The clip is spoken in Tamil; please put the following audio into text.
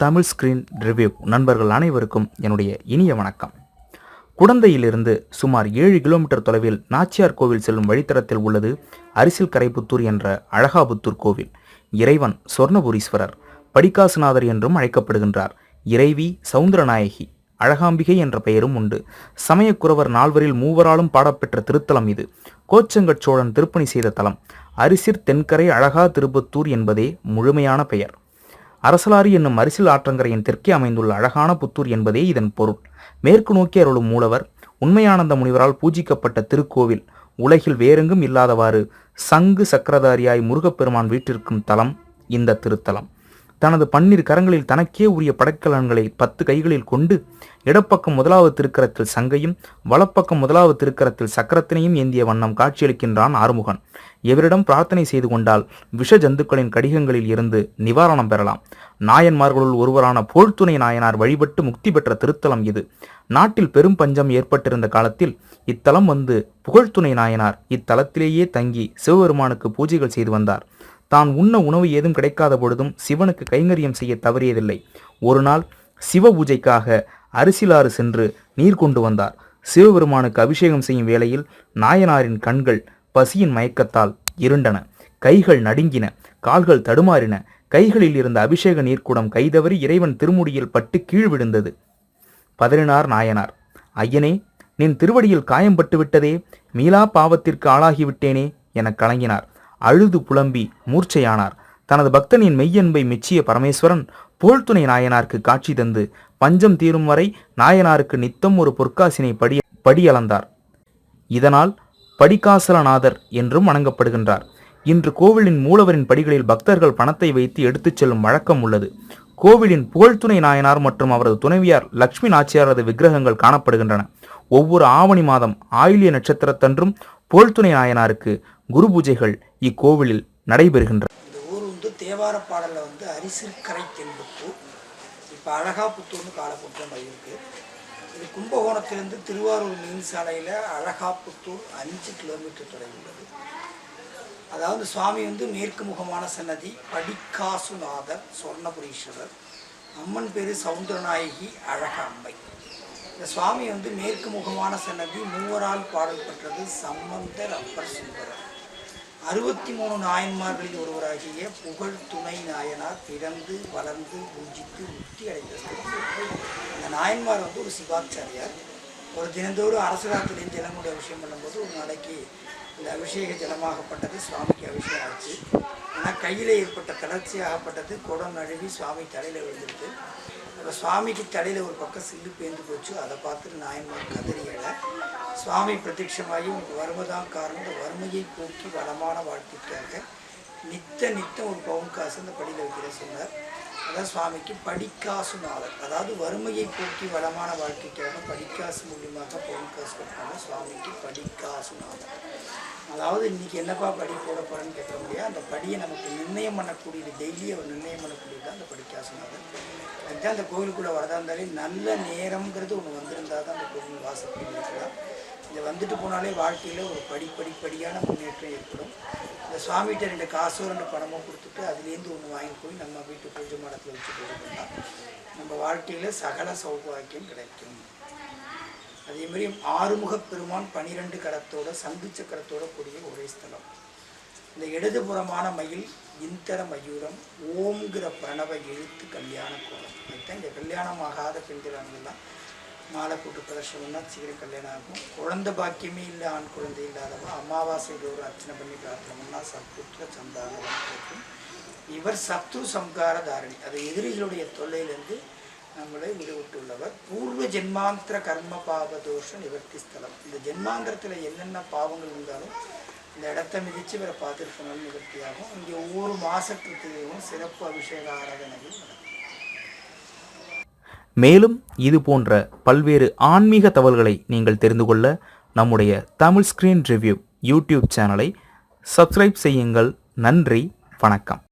தமிழ் ஸ்கிரீன் ரிவ்யூ நண்பர்கள் அனைவருக்கும் என்னுடைய இனிய வணக்கம். குடந்தையிலிருந்து சுமார் ஏழு கிலோமீட்டர் தொலைவில் நாச்சியார் கோவில் செல்லும் வழித்தடத்தில் உள்ளது அரிசில் கரைப்புத்தூர் என்ற அழகாபுத்தூர் கோவில். இறைவன் சொர்ணபுரீஸ்வரர் படிக்காசுநாதர் என்றும் அழைக்கப்படுகின்றார். இறைவி சவுந்தரநாயகி அழகாம்பிகை என்ற பெயரும் உண்டு. சமயக்குறவர் நால்வரில் மூவராலும் பாடப்பெற்ற திருத்தலம் இது. கோச்சங்கட் சோழன் திருப்பணி செய்த தலம். அரிசிர் தென்கரை அழகா திருப்பத்தூர் என்பதே முழுமையான பெயர். அரசலாறு என்னும் அரிசில் ஆற்றங்கரையின் தெற்கே அமைந்துள்ள அழகான புத்தூர் என்பதே இதன் பொருள். மேற்கு நோக்கி அருளும் மூலவர் உண்மையானந்த முனிவரால் பூஜிக்கப்பட்ட திருக்கோவில் உலகில் வேறெங்கும் இல்லாதவாறு சங்கு சக்கரதாரியாய் முருகப்பெருமான் வீட்டிற்கும் தலம் இந்த திருத்தலம். தனது பன்னிரு கரங்களில் தனக்கே உரிய படைக்கலன்களை பத்து கைகளில் கொண்டு இடப்பக்கம் முதலாவது திருக்கரத்தில் சங்கையும் வலப்பக்கம் முதலாவது திருக்கரத்தில் சக்கரத்தினையும் ஏந்திய வண்ணம் காட்சியளிக்கின்றான் ஆறுமுகன். எவரிடம் பிரார்த்தனை செய்து கொண்டால் விஷ ஜந்துக்களின் கடிகங்களில் இருந்து நிவாரணம் பெறலாம். நாயன்மார்களுள் ஒருவரான போழ்துணை நாயனார் வழிபட்டு முக்தி பெற்ற திருத்தலம் இது. நாட்டில் பெரும் பஞ்சம் ஏற்பட்டிருந்த காலத்தில் இத்தலம் வந்து புகழ்துணை நாயனார் இத்தலத்திலேயே தங்கி சிவபெருமானுக்கு பூஜைகள் செய்து வந்தார். தான் உண்ண உணவு ஏதும் கிடைக்காத பொழுதும் சிவனுக்கு கைங்கரியம் செய்ய தவறியதில்லை. ஒரு நாள் சிவ பூஜைக்காக அரிசிலாறு சென்று நீர் கொண்டு வந்தார். சிவபெருமானுக்கு அபிஷேகம் செய்யும் வேளையில் நாயனாரின் கண்கள் பசியின் மயக்கத்தால் இருண்டன. கைகள் நடுங்கின கால்கள் தடுமாறின. கைகளில் இருந்த அபிஷேக நீர்க்குடம் கைதவறி இறைவன் திருமுடியில் பட்டு கீழ் விழுந்தது. பதறினார் நாயனார் ஐயனே நின் திருவடியில் காயம்பட்டு விட்டதே மீளா பாவத்திற்கு ஆளாகிவிட்டேனே எனக் கலங்கினார். அழுது புலம்பி மூர்ச்சையானார். தனது பக்தனின் மெய்யன்பை மெச்சிய பரமேஸ்வரன் போல்துணை நாயனாருக்கு காட்சி தந்து பஞ்சம் தீரும் வரை நாயனாருக்கு நித்தம் ஒரு பொற்காசினை படி படியளந்தார். இதனால் படிகாசலநாதர் என்றும் வணங்கப்படுகின்றார். இன்று கோவிலின் மூலவரின் படிகளில் பக்தர்கள் பணத்தை வைத்து எடுத்துச் செல்லும் வழக்கம் உள்ளது. கோவிலின் புகழ்துணை நாயனார் மற்றும் அவரது துணைவியார் லட்சுமி நாச்சியாரது விக்கிரகங்கள் காணப்படுகின்றன. ஒவ்வொரு ஆவணி மாதம் ஆயிலிய நட்சத்திரத்தன்றும் போல்துணை நாயனாருக்கு குரு பூஜைகள் இக்கோவிலில் நடைபெறுகின்றன இந்த ஊர் வந்து தேவார பாடலில் வந்து அரிசிற்கரை தென்புத்தூர் இப்போ அழகாப்புத்தூர்னு காலப்புத்தூர் இருக்கு இது கும்பகோணத்திலிருந்து திருவாரூர் மீன் சாலையில் அழகாப்புத்தூர் அஞ்சு கிலோமீட்டர் தொலைவில் உள்ளது. அதாவது சுவாமி வந்து மேற்கு முகமான சன்னதி படிக்காசுநாதர் சொர்ணபுரீஸ்வரர். அம்மன் பேர் சவுந்தரநாயகி அழக அம்மை இந்த சுவாமி வந்து மேற்கு முகமான சன்னதி மூவரால் பாடல் பெற்றது சம்பந்தர் அப்பர் சுந்தரர். அறுபத்தி மூணு நாயன்மார்களில் ஒருவராகிய புகழ் துணை நாயனார் பிறந்து வளர்ந்து பூஜித்து முக்தி அடைந்தது அந்த நாயன்மார் வந்து ஒரு சிவாச்சாரியார். ஒரு தினந்தோறும் அரசராத்திரியின் ஜலமுடைய அபிஷேகம் பண்ணும்போது ஒரு நாளைக்கு இந்த அபிஷேக ஜலமாகப்பட்டது சுவாமிக்கு அபிஷேகம் ஆச்சு. ஆனால் கையில் ஏற்பட்ட தளர்ச்சியாகப்பட்டது குடம் நழுவி சுவாமி தலையில் விழுந்துருக்கு. இப்போ சுவாமிக்கு தலையில் ஒரு பக்கம் சில்லு பேர்ந்து போச்சு. அதை பார்த்துட்டு நாயன்மார் கதறியலை சுவாமி பிரத்யட்சமாகி உனக்கு வருவதான் காரணம் இந்த வறுமையை போக்கி வளமான வாழ்க்கைக்காக நித்த நித்தம் ஒரு பவுன் காசு அந்த படியில் வைக்கிற சொன்னார். அதான் சுவாமிக்கு படிக்காசு நாளர் அதாவது வறுமையை போக்கி வளமான வாழ்க்கைக்காக படிக்காசு மூலியமாக பவுன் காசு கொடுப்பாங்க சுவாமிக்கு படிக்காசு நாளர் அதாவது இன்றைக்கி என்னப்பா படி போட போகிறேன்னு கேட்க முடியாது. அந்த படியை நமக்கு நிர்ணயம் பண்ணக்கூடியது டெய்லி அவர் நிர்ணயம் பண்ணக்கூடியது தான் அந்த படிக்காசுநாதர் அதுதான் அந்த கோவிலுக்குள்ளே வரதா இருந்தாலே நல்ல நேரம்ங்கிறது ஒன்று வந்திருந்தால் தான் அந்த கோவில் வாசப்படி இருக்கலாம். இதை வந்துட்டு போனாலே வாழ்க்கையில் ஒரு படிப்படிப்படியான முன்னேற்றம் ஏற்படும். இந்த சுவாமிகிட்ட ரெண்டு காசோ ரெண்டு பணமோ கொடுத்துட்டு அதுலேருந்து ஒன்று வாங்கி போய் நம்ம வீட்டு பூஜை மடத்தில் வச்சு பூஜை நம்ம வாழ்க்கையில் சகல சௌபாக்கியம் கிடைக்கும். அதே மாதிரி ஆறுமுக பெருமான் பனிரெண்டு கரத்தோட சங்கு சக்கரத்தோட கூடிய ஒரே ஸ்தலம். இந்த இடதுபுறமான மயில் இந்தர மயூரம் ஓம்ங்கிற பிரணவ எழுத்து கல்யாண கோலம். அதுதான் இந்த கல்யாணம் ஆகாத பெண்களானதெல்லாம் மாலை கூட்டு பிரதர்ஷனம்னா சீக்கிரம் கல்யாணம் ஆகும். குழந்தை பாக்கியமே இல்லை ஆண் குழந்தை இல்லாதவங்க அமாவாசை ஒரு அர்ச்சனை பண்ணி பிரார்த்தனம்னா சத்புத்திர சந்தானம் கிடைக்கும். இவர் சத்ரு சம்கார தாரணி. அது எதிரிகளுடைய தொல்லையிலிருந்து நம்மளை விடுவிட்டுள்ளவர் பூர்வ ஜென்மாந்திர கர்ம பாப தோஷ நிவர்த்தி ஸ்தலம். இந்த ஜென்மாந்திரத்தில் என்னென்ன பாவங்கள் இருந்தாலும் இந்த இடத்த மிதித்து இவரை பார்த்துருக்கணும் நிவர்த்தியாகும். இங்கே ஒவ்வொரு மாசத்துக்கும் சிறப்பு அபிஷேக ஆராதனைகள் மேலும் இது போன்ற பல்வேறு ஆன்மீக தகவல்களை நீங்கள் தெரிந்து கொள்ள நம்முடைய தமிழ் ஸ்கிரீன் ரிவ்யூ யூடியூப் சேனலை சப்ஸ்கிரைப் செய்யுங்கள். நன்றி வணக்கம்.